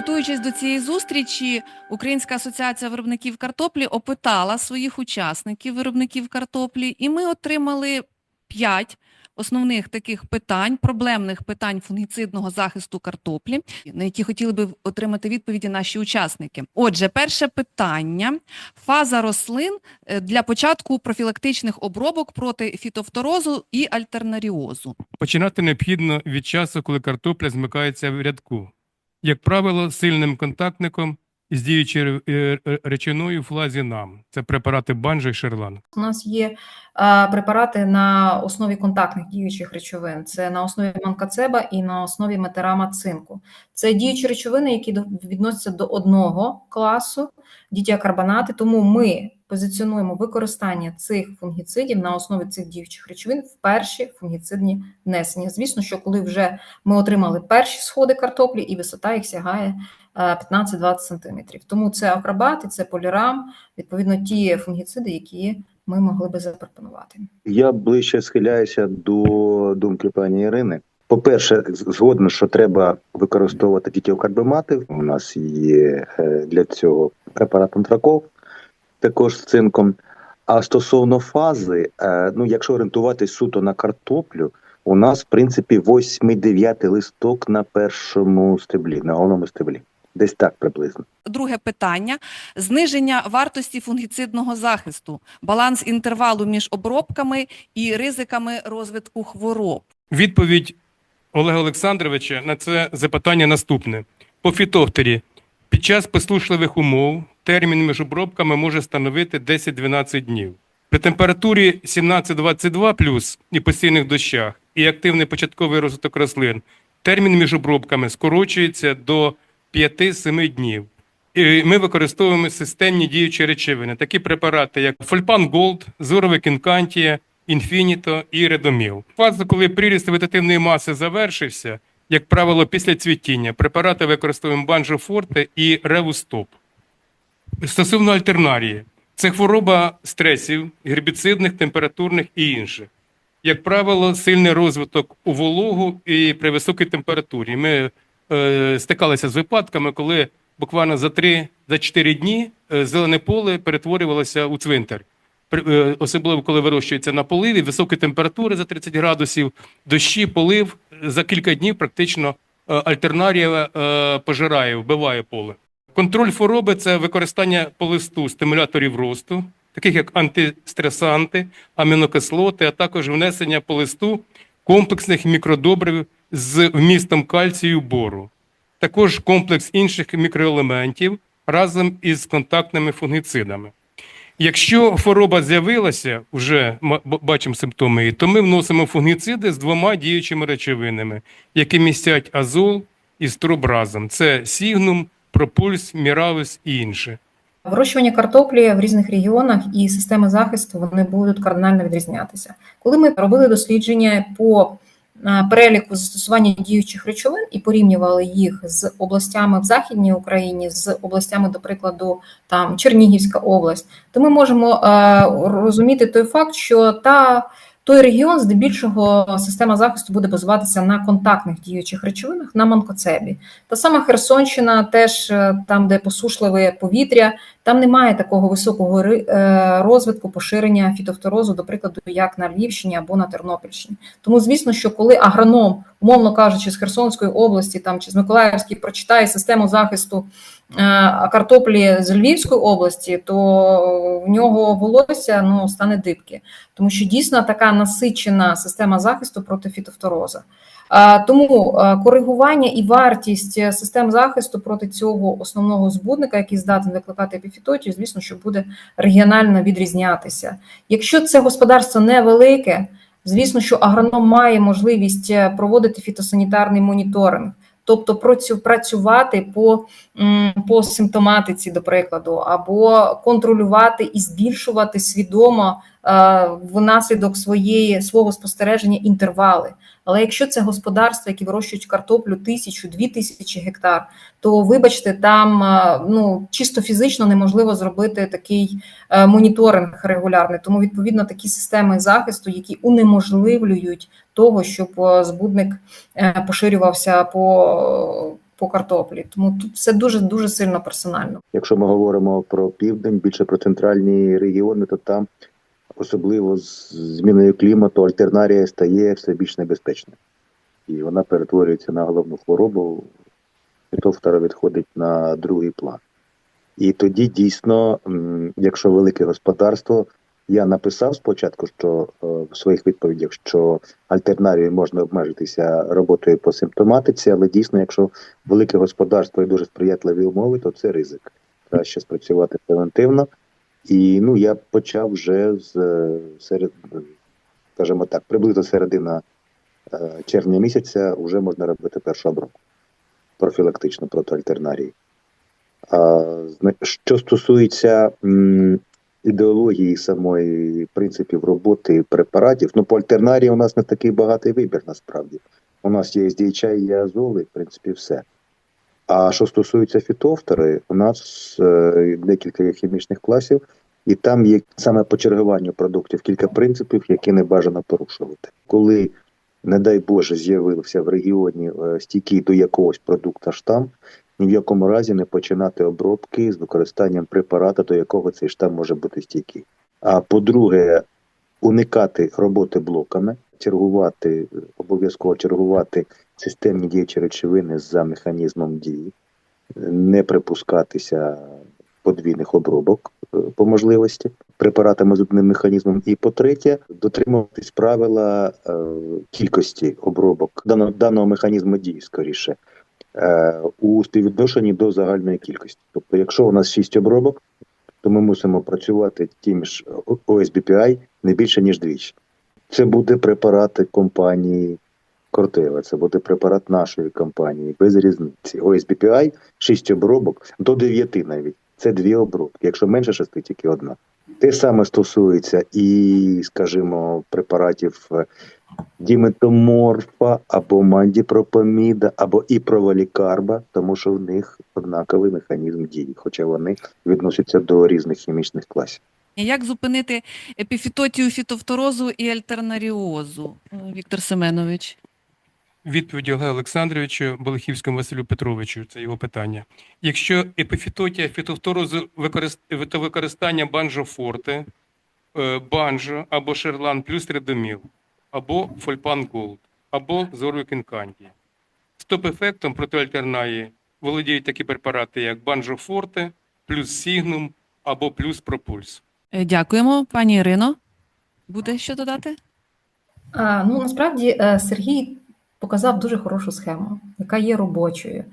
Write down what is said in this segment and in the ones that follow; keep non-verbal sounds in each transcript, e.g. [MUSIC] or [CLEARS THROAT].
Готуючись до цієї зустрічі, Українська асоціація виробників картоплі опитала своїх учасників виробників картоплі, і ми отримали п'ять основних таких питань, проблемних питань фунгіцидного захисту картоплі, на які хотіли би отримати відповіді наші учасники. Отже, перше питання: фаза рослин е, для початку профілактичних обробок проти фітофторозу і альтернаріозу. Починати необхідно від часу, коли картопля змикається в рядку. Як правило, сильним контактником з діючою е, е, речовиною флазінам. Це препарати банжа і шерлан. У нас є е, препарати на основі контактних діючих речовин. Це на основі манкацеба і на основі метерама цинку. Це діючі речовини, які відносяться до одного класу дітіакарбонати. Тому ми позиціонуємо використання цих фунгіцидів на основі цих діючих речовин в перші фунгіцидні внесення. Звісно, що коли вже ми отримали перші сходи картоплі, і висота їх сягає е, 15-20 см. Тому це акробат і це полірам, відповідно, ті фунгіциди, які ми могли би запропонувати. Я ближче схиляюся до думки пані Ірини. По-перше, згодно, що треба використовувати дітіокарбомати. У нас є е, для цього препарат антракол, також з цинком. А стосовно фази, е, ну якщо орієнтуватись суто на картоплю, у нас в принципі 8-9 листок на першому стеблі, на головному стеблі. Десь так приблизно. Друге питання: зниження вартості фунгіцидного захисту, баланс інтервалу між обробками і ризиками розвитку хвороб. Відповідь Олега Олександровича на це запитання наступне. По фітофторі під час послушливих умов термін між обробками може становити 10-12 днів. При температурі 17-22 плюс і постійних дощах і активний початковий розвиток рослин термін між обробками скорочується до 5-7 днів. І ми використовуємо системні діючі речовини, такі препарати, як Фольпан Голд, Зорове Кінкантія, Інфініто і Редоміл. Фаза, коли приріст вегетативної маси завершився, як правило, після цвітіння, препарати використовуємо Банжофорте і Ревустоп. Стосовно альтернарії, це хвороба стресів, гербіцидних, температурних і інших. Як правило, сильний розвиток у вологу і при високій температурі. Ми е, стикалися з випадками, коли буквально за 3-4 дні е, зелене поле перетворювалося у цвинтар. Е, Особливо, коли вирощується на поливі, високі температури за 30 градусів, дощі, полив за кілька днів практично е, альтернарія пожирає, вбиває поле. Контроль хвороби це використання по листу стимуляторів росту, таких як антистресанти, амінокислоти, а також внесення по листу комплексних мікродобрив з вмістом кальцію бору. Також комплекс інших мікроелементів разом із контактними фунгіцидами. Якщо хвороба з'явилася, вже бачимо симптоми, то ми вносимо фунгіциди з двома діючими речовинами, які містять азол і строб разом. Це сігнум, пропульс, міралус і інше. Вирощування картоплі в різних регіонах і системи захисту вони будуть кардинально відрізнятися. Коли ми робили дослідження по е, переліку застосування діючих речовин і порівнювали їх з областями в Західній Україні, з областями, до прикладу, там Чернігівська область, то ми можемо е, розуміти той факт, що та той регіон, здебільшого, система захисту буде базуватися на контактних діючих речовинах на манкоцебі. Та сама Херсонщина, теж е, там, де посушливе повітря, там немає такого високого е, розвитку поширення фітофторозу, до прикладу, як на Львівщині або на Тернопільщині. Тому, звісно, що коли агроном, умовно кажучи, з Херсонської області там чи з Миколаївської прочитає систему захисту картоплі з Львівської області, то в нього волосся ну стане дибки, тому що дійсно така насичена система захисту проти фітофтороза. Е, Тому е, коригування і вартість е, систем захисту проти цього основного збудника, який здатен викликати епіфітотію, звісно, що буде регіонально відрізнятися. Якщо це господарство невелике, звісно, що агроном має можливість е, проводити фітосанітарний моніторинг. Тобто працю- працювати по, по симптоматиці, до прикладу, або контролювати і збільшувати свідомо е, внаслідок своєї свого спостереження інтервали. Але якщо це господарства, які вирощують картоплю тисячу, дві тисячі гектар, то вибачте, там е, ну чисто фізично неможливо зробити такий е, моніторинг регулярний. Тому відповідно такі системи захисту, які унеможливлюють того, щоб е, збудник е, поширювався по, по картоплі. Тому тут все дуже дуже сильно персонально. Якщо ми говоримо про південь, більше про центральні регіони, то там, особливо з зміною клімату, альтернарія стає все більш небезпечною. І вона перетворюється на головну хворобу, фітофтора відходить на другий план. І тоді дійсно, якщо велике господарство, я написав спочатку, що е, в своїх відповідях, що альтернарією можна обмежитися роботою по симптоматиці, але дійсно, якщо велике господарство і дуже сприятливі умови, то це ризик. Краще спрацювати превентивно. І ну я почав вже з е, серед, скажімо так, приблизно середина е, червня місяця вже можна робити першу обробку профілактично проти альтернарії. Що стосується ідеології самої принципів роботи препаратів, ну по альтернарії у нас не такий багатий вибір насправді. У нас є SDHI, є азоли, в принципі, все. А що стосується фітофтори, у нас е, декілька хімічних класів, і там є саме по чергуванню продуктів кілька принципів, які не бажано порушувати. Коли, не дай Боже, з'явився в регіоні е, стійкий до якогось продукта штам, ні в якому разі не починати обробки з використанням препарата, до якого цей штам може бути стійкий. А по-друге, уникати роботи блоками, чергувати, обов'язково чергувати системні діючі речовини за механізмом дії, не припускатися подвійних обробок е, по можливості препаратами з одним механізмом. І по-третє, дотримуватись правила е, кількості обробок даного, даного механізму дії, скоріше, у співвідношенні до загальної кількості. Тобто, якщо у нас 6 обробок, то ми мусимо працювати тим ж OSBPI не більше, ніж двічі. Це буде препарати компанії Кортева, це буде препарат нашої компанії, без різниці. OSBPI 6 обробок до 9 навіть. Це дві обробки. Якщо менше 6, тільки одна. Те саме стосується і, скажімо, препаратів е, діметоморфа або мандіпропаміда, або іпровалікарба, тому що в них однаковий механізм дії, хоча вони відносяться до різних хімічних класів. Як зупинити епіфітотію, фітофторозу і альтернаріозу, Віктор Семенович? Відповідь Олега Олександровичу Болихівському Василю Петровичу, це його питання. Якщо епіфітотія фітофторозу використ- використання банджофорте, е, банджо або шерлан плюс редоміл, або фольпан голд, або зорвікінканді. Стоп-ефектом проти альтернарії володіють такі препарати, як банджофорте, плюс сігнум або плюс пропульс. Е, Дякуємо, пані Ірино. Буде що додати? А, ну насправді е, Сергій показав дуже хорошу схему, яка є робочою,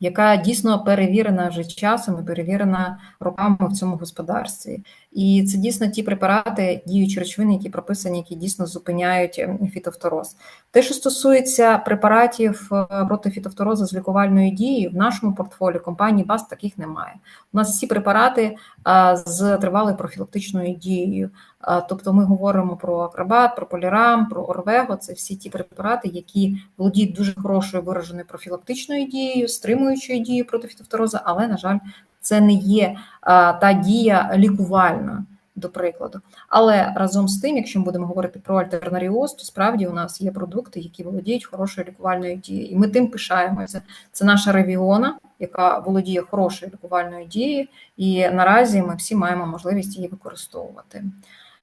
яка дійсно перевірена вже часом і перевірена роками в цьому господарстві. І це дійсно ті препарати, діючі речовини, які прописані, які дійсно зупиняють е, фітофтороз. Те, що стосується препаратів е, проти фітофторозу з лікувальною дією, в нашому портфоліо компанії БАС таких немає. У нас всі препарати а, з тривалою профілактичною дією. А, Тобто ми говоримо про акробат, про полірам, про орвего. Це всі ті препарати, які володіють дуже хорошою вираженою профілактичною дією, стримуючою дією проти фітофторозу, але, на жаль, це не є а, та дія лікувальна, до прикладу. Але разом з тим, якщо ми будемо говорити про альтернаріоз, то справді у нас є продукти, які володіють хорошою лікувальною дією. І ми тим пишаємося. Це наша ревіона, яка володіє хорошою лікувальною дією, і наразі ми всі маємо можливість її використовувати.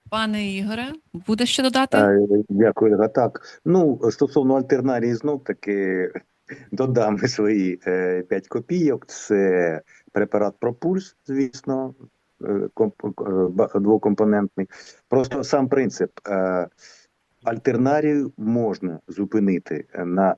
Пане Ігоре, буде що додати? Е, Дякую, Ольга. Так. Ну, стосовно альтернарії, знов таки [LAUGHS] додам свої е, 5 копійок. Це препарат Пропульс, звісно, е, е, двокомпонентний. Просто сам принцип. Е, Альтернарію можна зупинити на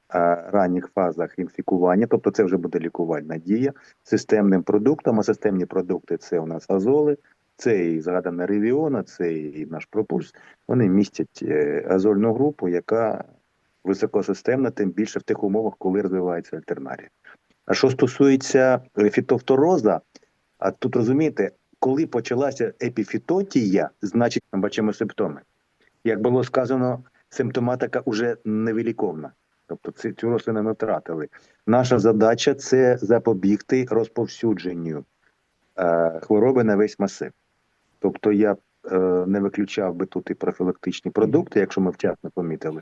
ранніх фазах інфікування, тобто це вже буде лікувальна дія системним продуктом. А системні продукти це у нас азоли, це і згадана ревіона, це і наш пропульс. Вони містять азольну групу, яка високосистемна, тим більше в тих умовах, коли розвивається альтернарія. А що стосується е, фітофтороза, а тут розумієте, коли почалася епіфітотія, значить ми бачимо симптоми. Як було сказано, симптоматика вже невиліковна. Тобто цю рослину ми втратили. Наша задача це запобігти розповсюдженню е, хвороби на весь масив. Тобто я е, не виключав би тут і профілактичні продукти, якщо ми вчасно помітили.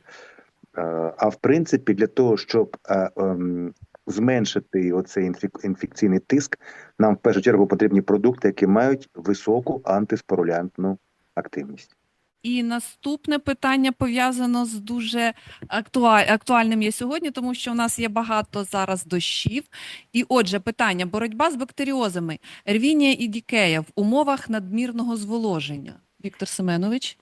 Е, а в принципі, для того, щоб е, ем, зменшити оцей інфекційний тиск, нам в першу чергу потрібні продукти, які мають високу антиспорулянтну активність. І наступне питання пов'язано з дуже актуаль- актуальним є сьогодні, тому що у нас є багато зараз дощів. І отже, питання: боротьба з бактеріозами, рвіння і дікея в умовах надмірного зволоження. Віктор Семенович.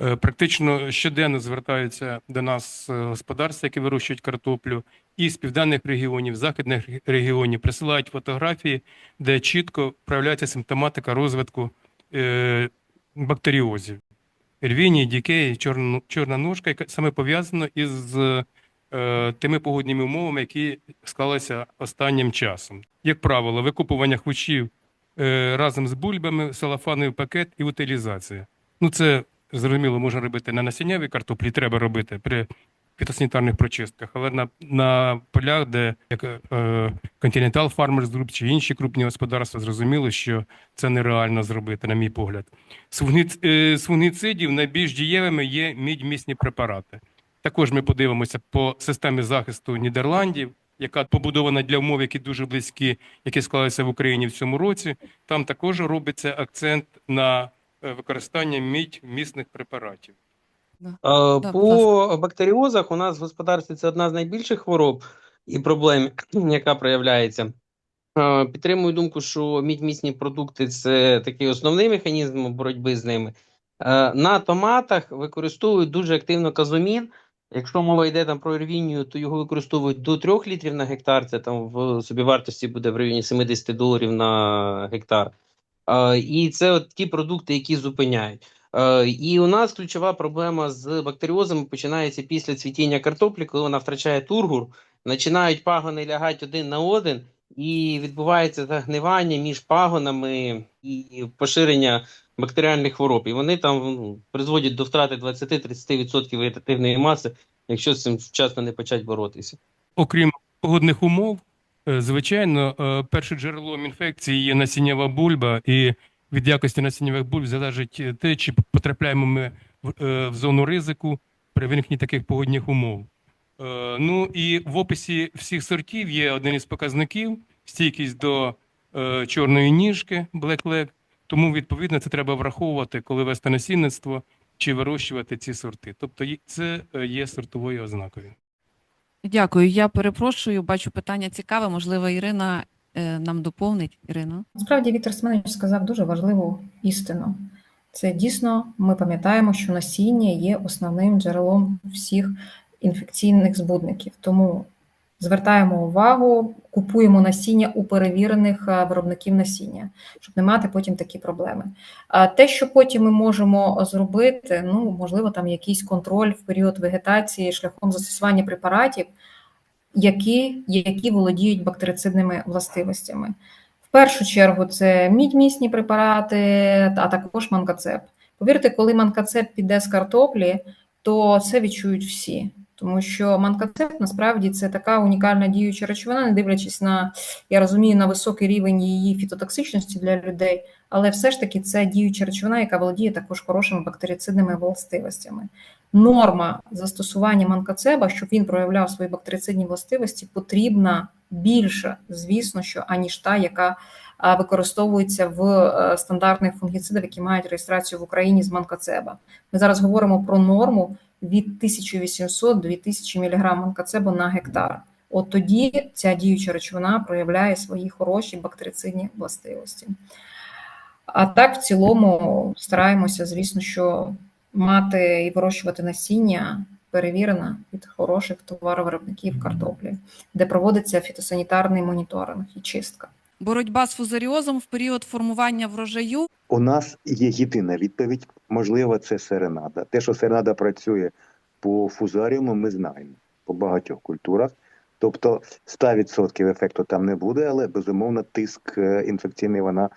Е, Практично щоденно звертаються до нас е, господарства, які вирощують картоплю, і з південних регіонів, західних регіонів присилають фотографії, де чітко проявляється симптоматика розвитку е, бактеріозів. Рвіння, дікеї, чорна, чорна ножка, яка саме пов'язано із е, тими погодніми умовами, які склалися останнім часом. Як правило, викупування хвощів е, разом з бульбами, салафановий пакет і утилізація. Ну, це зрозуміло, можна робити на насіннявій картоплі, треба робити при фітосанітарних прочистках, але на, на полях, де як е, Continental Farmers Group чи інші крупні господарства, зрозуміло, що це нереально зробити, на мій погляд. З фунгіц, е, фунгіцидів найбільш дієвими є мідьмісні препарати. Також ми подивимося по системі захисту Нідерландів, яка побудована для умов, які дуже близькі, які склалися в Україні в цьому році. Там також робиться акцент на е, використання мідь місних препаратів. Е, будь По бактеріозах у нас в господарстві це одна з найбільших хвороб і проблем, [CLEARS THROAT] яка проявляється. Підтримую думку, що мідьмісні продукти це такий основний механізм боротьби з ними. На томатах використовують дуже активно казомін. Якщо мова йде там про рвінію, то його використовують до 3 літрів на гектар. Це там в собівартості буде в районі 70 доларів на гектар. І це от ті продукти, які зупиняють. І у нас ключова проблема з бактеріозами починається після цвітіння картоплі, коли вона втрачає тургур, починають пагони лягати один на один, і відбувається загнивання між пагонами і поширення бактеріальних хвороб. І вони там ну, призводять до втрати 20-30% вегетативної маси, якщо з цим вчасно не почать боротися. Окрім погодних умов, е, звичайно, е, першим джерелом інфекції є насіннєва бульба, і від якості насіннєвих бульб залежить е, те, чи потрапляємо ми в, е, в зону ризику при виникненні таких погодних умов. Е, Ну і в описі всіх сортів є один із показників стійкість до чорної ніжки Black Leg, тому відповідно це треба враховувати, коли вести насінництво чи вирощувати ці сорти. Тобто це є сортовою ознакою. Дякую. Я перепрошую. Бачу питання цікаве. Можливо, Ірина нам доповнить. Ірина. Насправді Віктор Семенович сказав дуже важливу істину. Це дійсно ми пам'ятаємо, що насіння є основним джерелом всіх інфекційних збудників. Тому звертаємо увагу, купуємо насіння у перевірених е, виробників насіння, щоб не мати потім такі проблеми. А те, що потім ми можемо зробити, ну можливо, там якийсь контроль в період вегетації шляхом застосування препаратів, які, які володіють бактерицидними властивостями. В першу чергу це мідьмісні препарати, а також манкацеп. Повірте, коли манкацеп піде з картоплі, то це відчують всі. Тому що манкацеп насправді це така унікальна діюча речовина, не дивлячись на, я розумію, на високий рівень її фітотоксичності для людей, але все ж таки це діюча речовина, яка володіє також хорошими бактерицидними властивостями. Норма застосування манкацеба, щоб він проявляв свої бактерицидні властивості, потрібна більше, звісно, що аніж та, яка використовується в е, стандартних фунгіцидах, які мають реєстрацію в Україні з манкацеба. Ми зараз говоримо про норму від 1800 до 2000 мг манкацебу на гектар. От тоді ця діюча речовина проявляє свої хороші бактерицидні властивості. А так, в цілому, стараємося, звісно, що мати і вирощувати насіння перевірено від хороших товаровиробників картоплі, де проводиться фітосанітарний моніторинг і чистка. Боротьба з фузаріозом в період формування врожаю. У нас є єдина відповідь, можливо, це серенада. Те, що серенада працює по фузаріуму, ми знаємо по багатьох культурах. Тобто 100% ефекту там не буде, але безумовно тиск е, інфекційний вона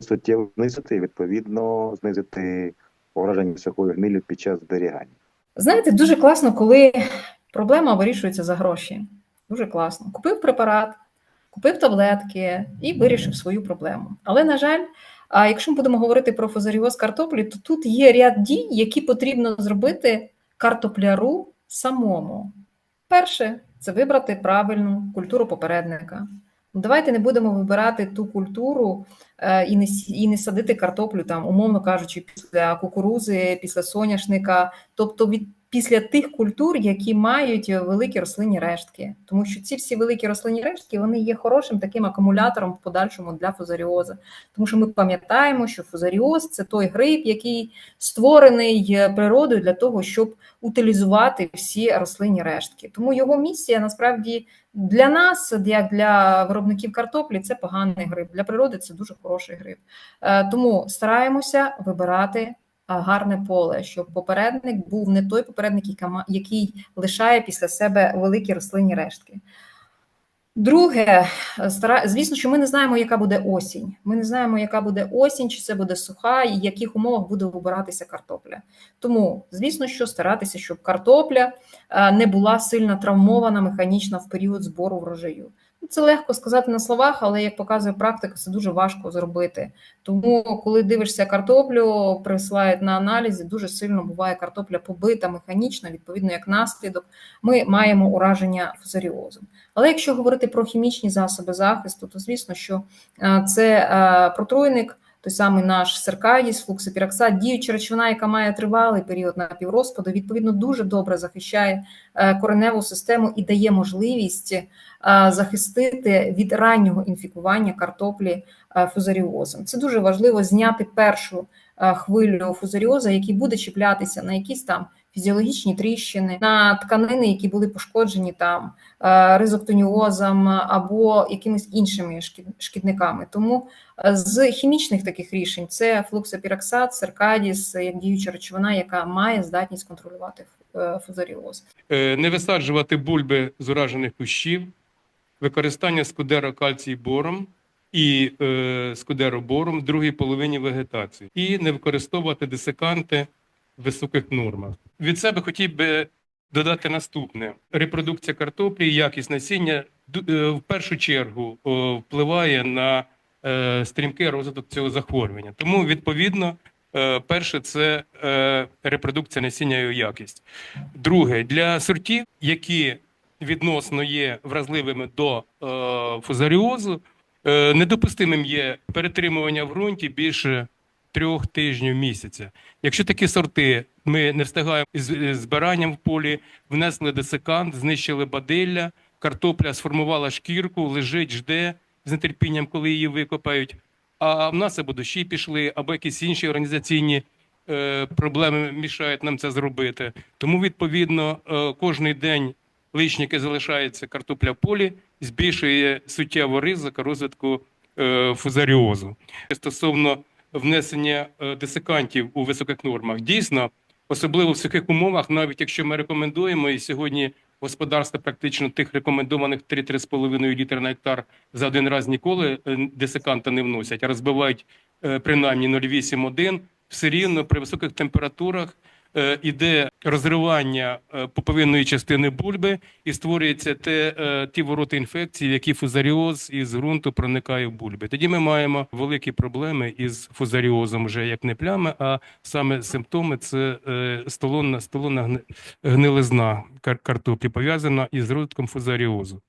суттєво знизити і відповідно знизити ураження високою гнилю під час зберігання. Знаєте, дуже класно, коли проблема вирішується за гроші. Дуже класно. Купив препарат, купив таблетки і вирішив свою проблему. Але, на жаль, якщо ми будемо говорити про фузаріоз картоплі, то тут є ряд дій, які потрібно зробити картопляру самому. Перше це вибрати правильну культуру попередника. Давайте не будемо вибирати ту культуру е, і не і не садити картоплю там, умовно кажучи, після кукурузи, після соняшника, тобто від після тих культур, які мають великі рослинні рештки, тому що ці всі великі рослинні рештки вони є хорошим таким акумулятором в подальшому для фузаріозу. Тому що ми пам'ятаємо, що фузаріоз це той гриб, який створений е, природою для того, щоб утилізувати всі рослинні рештки. Тому його місія насправді для нас, як для виробників картоплі, це поганий гриб. Для природи це дуже хороший гриб. Е, Тому стараємося вибирати е, гарне поле, щоб попередник був не той попередник, який лишає після себе великі рослинні рештки. Друге, е, звісно, що ми не знаємо, яка буде осінь. Ми не знаємо, яка буде осінь, чи це буде суха, і в яких умовах буде вибиратися картопля. Тому, звісно, що старатися, щоб картопля е, не була сильно травмована механічно в період збору врожаю. Ну, Це легко сказати на словах, але як показує практика, це дуже важко зробити. Тому, коли дивишся картоплю, присилають на аналізі, дуже сильно буває картопля побита механічно, відповідно, як наслідок, ми маємо ураження фузаріозом. Але якщо говорити про хімічні засоби захисту, то звісно, що е, це е, протруйник, той самий наш серкадіс, флуксипіроксат, діюча речовина, яка має тривалий період напіврозпаду, відповідно дуже добре захищає е, кореневу систему і дає можливість е, захистити від раннього інфікування картоплі е, фузаріозом. Це дуже важливо зняти першу хвилю фузаріоза, який буде чіплятися на якісь там фізіологічні тріщини, на тканини, які були пошкоджені там е, ризоктоніозом або якимись іншими шкідниками. Тому е, з хімічних таких рішень це флуксопіроксат, серкадіс, як діюча речовина, яка має здатність контролювати е, фузаріоз. Е, Не висаджувати бульби з уражених кущів, використання скудеро кальцій бором і е, скудеробором в другій половині вегетації, і не використовувати десиканти високих нормах. Від себе хотів би додати наступне: репродукція картоплі, якість насіння е, в першу чергу впливає на е, стрімкий розвиток цього захворювання. Тому, відповідно, е, перше це репродукція насіння і якість. Друге, для сортів, які відносно є вразливими до фузаріозу, недопустимим є перетримування в ґрунті більше трьох тижнів місяця. Якщо такі сорти ми не встигаємо із збиранням в полі, внесли десикант, знищили бадилля, картопля сформувала шкірку, лежить, жде з нетерпінням, коли її викопають. А в нас або дощі пішли, або якісь інші організаційні е, проблеми мішають нам це зробити. Тому, відповідно, е, кожний день личники залишається картопля в полі, збільшує суттєво ризик розвитку е, фузаріозу. Стосовно внесення дисикантів десикантів у високих нормах, дійсно, особливо в сухих умовах, навіть якщо ми рекомендуємо, і сьогодні господарство практично тих рекомендованих 3-3,5 літра на гектар за один раз ніколи дисиканта десиканта не вносять, а розбивають е, принаймні 0,8-1, все рівно при високих температурах е, іде розривання е, пуповинної частини бульби і створюються те, е, ті ворота інфекції, в які фузаріоз із ґрунту проникає в бульби. Тоді ми маємо великі проблеми із фузаріозом, вже як не плями, а саме симптоми це е, столонна, столонна гнилизна кар- картоплі, пов'язана із розвитком фузаріозу.